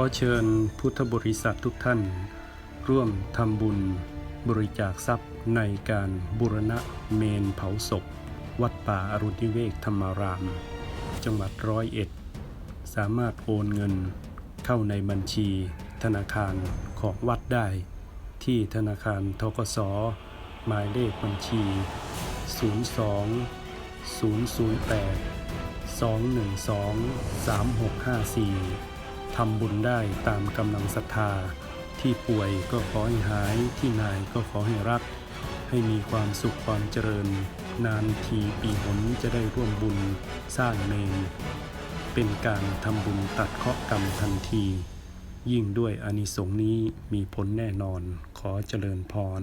อเชิญพุทธบริษัททุกท่าน ร่วมทำบุญบริจาคทรัพย์ในการบูรณะเมนเผาศพ วัดป่าอรุณิเวกธรรมาราม จังหวัดร้อยเอ็ด สามารถโอนเงินเข้าในบัญชีธนาคารของวัดได้ ที่ธนาคารทกสหมายเลขบัญชี 02 008 212 3654 ทำบุญได้ตามกำลังศรัทธา ที่ป่วยก็ขอให้หาย ที่นายก็ขอให้รัก ให้มีความสุขความเจริญ นานทีปีหนจะได้ร่วมบุญสร้างเมนเป็นการทำบุญตัดเคราะห์กรรมทันที ยิ่งด้วยอานิสงส์นี้มีผลแน่นอนขอเจริญพร